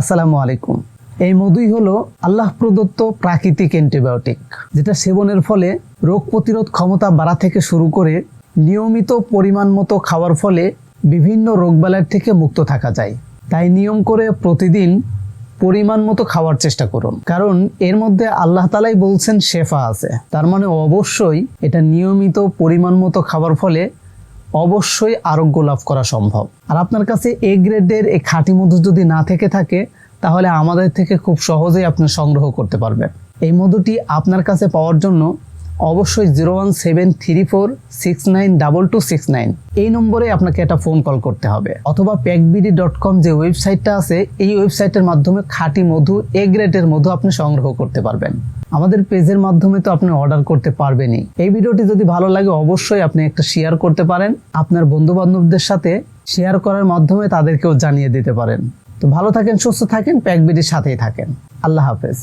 আসসালামু আলাইকুম। এই মধুই হলো আল্লাহ প্রদত্ত প্রাকৃতিক অ্যান্টিবায়োটিক, যেটা সেবনের ফলে রোগ প্রতিরোধ ক্ষমতা বাড়া থেকে শুরু করে নিয়মিত পরিমাণ মতো খাওয়ার ফলে বিভিন্ন রোগবালাই থেকে মুক্ত থাকা যায়। তাই নিয়ম করে প্রতিদিন পরিমাণ মতো খাওয়ার চেষ্টা করুন। কারণ এর মধ্যে আল্লাহ তালাই বলছেন শেফা আছে। তার মানে অবশ্যই এটা নিয়মিত পরিমাণ মতো খাওয়ার ফলে অবশ্যই আরোগ্য লাভ করা সম্ভব। আর আপনার কাছে এ গ্রেডের এই খাঁটি মধু যদি না থেকে থাকে, তাহলে আমাদের থেকে খুব সহজেই আপনি সংগ্রহ করতে পারবেন। এই মধুটি আপনার কাছে পাওয়ার জন্য অবশ্যই zero one seven three four six nine double two six nine. এই নম্বরে আপনাকে একটা ফোন কল করতে হবে। অথবা প্যাকবিডি ডট কম যে ওয়েবসাইটটা আছে, এই ওয়েবসাইটের মাধ্যমে খাঁটি মধু এ গ্রেডের মধু আপনি সংগ্রহ করতে পারবেন। আমাদের পেজের মাধ্যমে তো আপনি অর্ডার করতে পারবেনই। এই ভিডিওটি যদি ভালো লাগে, অবশ্যই আপনি একটা শেয়ার করতে পারেন। আপনার বন্ধু বান্ধবদের সাথে শেয়ার করার মাধ্যমে তাদেরকেও জানিয়ে দিতে পারেন। তো ভালো থাকেন, সুস্থ থাকেন প্যাকবিডির সাথেই থাকেন। আল্লাহ হাফেজ।